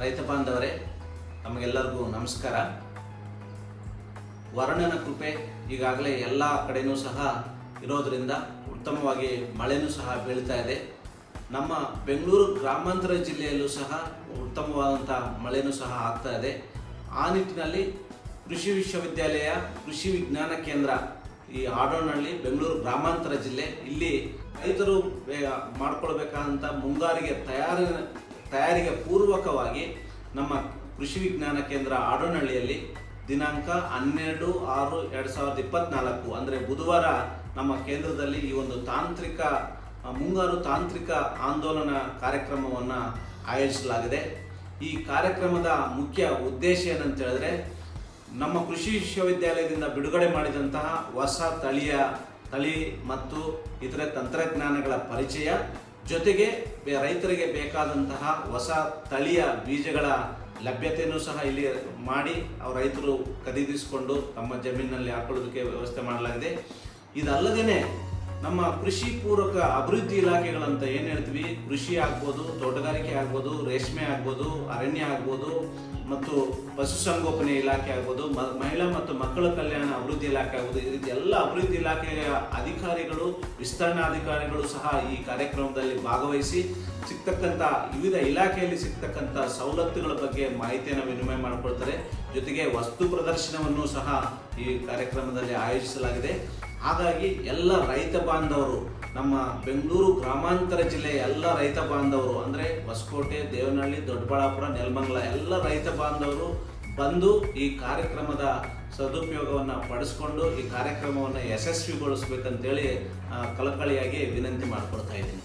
ರೈತ ಬಾಂಧವರೇ, ತಮಗೆಲ್ಲರಿಗೂ ನಮಸ್ಕಾರ. ವರ್ಣನ ಕೃಪೆ ಈಗಾಗಲೇ ಎಲ್ಲ ಕಡೆಯೂ ಸಹ ಇರೋದರಿಂದ ಉತ್ತಮವಾಗಿ ಮಳೆನೂ ಸಹ ಬೀಳ್ತಾ ಇದೆ. ನಮ್ಮ ಬೆಂಗಳೂರು ಗ್ರಾಮಾಂತರ ಜಿಲ್ಲೆಯಲ್ಲೂ ಸಹ ಉತ್ತಮವಾದಂಥ ಮಳೆನೂ ಸಹ ಆಗ್ತಾ ಇದೆ. ಆ ನಿಟ್ಟಿನಲ್ಲಿ ಕೃಷಿ ವಿಶ್ವವಿದ್ಯಾಲಯ, ಕೃಷಿ ವಿಜ್ಞಾನ ಕೇಂದ್ರ ಈ ಆಡೋನಹಳ್ಳಿ ಬೆಂಗಳೂರು ಗ್ರಾಮಾಂತರ ಜಿಲ್ಲೆ, ಇಲ್ಲಿ ರೈತರು ಮಾಡ್ಕೊಳ್ಬೇಕಾದಂಥ ಮುಂಗಾರಿಗೆ ತಯಾರಿ ತಯಾರಿಗೆ ಪೂರ್ವಕವಾಗಿ ನಮ್ಮ ಕೃಷಿ ವಿಜ್ಞಾನ ಕೇಂದ್ರ ಆಡೋನಹಳ್ಳಿಯಲ್ಲಿ ದಿನಾಂಕ ಹನ್ನೆರಡು ಆರು ಎರಡು ಸಾವಿರದ ಇಪ್ಪತ್ನಾಲ್ಕು, ಅಂದರೆ ಬುಧವಾರ ನಮ್ಮ ಕೇಂದ್ರದಲ್ಲಿ ಈ ಒಂದು ತಾಂತ್ರಿಕ ಮುಂಗಾರು ತಾಂತ್ರಿಕ ಆಂದೋಲನ ಕಾರ್ಯಕ್ರಮವನ್ನು ಆಯೋಜಿಸಲಾಗಿದೆ. ಈ ಕಾರ್ಯಕ್ರಮದ ಮುಖ್ಯ ಉದ್ದೇಶ ಏನಂತ ಹೇಳಿದ್ರೆ, ನಮ್ಮ ಕೃಷಿ ವಿಶ್ವವಿದ್ಯಾಲಯದಿಂದ ಬಿಡುಗಡೆ ಮಾಡಿದಂತಹ ಹೊಸ ತಳಿಯ, ತಳಿ ಮತ್ತು ಇತರೆ ತಂತ್ರಜ್ಞಾನಗಳ ಪರಿಚಯ ಜೊತೆಗೆ ರೈತರಿಗೆ ಬೇಕಾದಂತಹ ಹೊಸ ತಳಿಯ ಬೀಜಗಳ ಲಭ್ಯತೆಯನ್ನು ಸಹ ಇಲ್ಲಿ ಮಾಡಿ ಅವ್ರ ರೈತರು ಖರೀದಿಸಿಕೊಂಡು ತಮ್ಮ ಜಮೀನಿನಲ್ಲಿ ಹಾಕೊಳ್ಳೋದಕ್ಕೆ ವ್ಯವಸ್ಥೆ ಮಾಡಲಾಗಿದೆ. ಇದಲ್ಲದೇನೆ ನಮ್ಮ ಕೃಷಿ ಪೂರಕ ಅಭಿವೃದ್ಧಿ ಇಲಾಖೆಗಳಂತ ಏನು ಹೇಳ್ತೀವಿ? ಕೃಷಿ ಆಗ್ಬೋದು, ತೋಟಗಾರಿಕೆ ಆಗ್ಬೋದು, ರೇಷ್ಮೆ ಆಗ್ಬೋದು, ಅರಣ್ಯ ಆಗ್ಬೋದು, ಮತ್ತು ಪಶುಸಂಗೋಪನೆ ಇಲಾಖೆ ಆಗ್ಬೋದು ಮಹಿಳಾ ಮತ್ತು ಮಕ್ಕಳ ಕಲ್ಯಾಣ ಅಭಿವೃದ್ಧಿ ಇಲಾಖೆ ಆಗ್ಬೋದು. ಈ ರೀತಿ ಎಲ್ಲ ಅಭಿವೃದ್ಧಿ ಇಲಾಖೆಯ ಅಧಿಕಾರಿಗಳು ವಿಸ್ತರಣಾಧಿಕಾರಿಗಳು ಸಹ ಈ ಕಾರ್ಯಕ್ರಮದಲ್ಲಿ ಭಾಗವಹಿಸಿ ಸಿಗ್ತಕ್ಕಂಥ ವಿವಿಧ ಇಲಾಖೆಯಲ್ಲಿ ಸಿಗ್ತಕ್ಕಂಥ ಸವಲತ್ತುಗಳ ಬಗ್ಗೆ ಮಾಹಿತಿಯನ್ನು ವಿನಿಮಯ ಮಾಡಿಕೊಳ್ತಾರೆ. ಜೊತೆಗೆ ವಸ್ತು ಪ್ರದರ್ಶನವನ್ನು ಸಹ ಈ ಕಾರ್ಯಕ್ರಮದಲ್ಲಿ ಆಯೋಜಿಸಲಾಗಿದೆ. ಹಾಗಾಗಿ ಎಲ್ಲ ರೈತ ಬಾಂಧವರು, ನಮ್ಮ ಬೆಂಗಳೂರು ಗ್ರಾಮಾಂತರ ಜಿಲ್ಲೆಯ ಎಲ್ಲ ರೈತ ಬಾಂಧವರು, ಅಂದರೆ ಹೊಸಕೋಟೆ, ದೇವನಹಳ್ಳಿ, ದೊಡ್ಡಬಳ್ಳಾಪುರ, ನೆಲಮಂಗಲ, ಎಲ್ಲ ರೈತ ಬಾಂಧವರು ಬಂದು ಈ ಕಾರ್ಯಕ್ರಮದ ಸದುಪಯೋಗವನ್ನು ಪಡಿಸ್ಕೊಂಡು ಈ ಕಾರ್ಯಕ್ರಮವನ್ನು ಯಶಸ್ವಿಗೊಳಿಸ್ಬೇಕಂತೇಳಿ ಕಳಕಳಿಯಾಗಿ ವಿನಂತಿ ಮಾಡ್ಕೊಳ್ತಾ ಇದ್ದೀನಿ.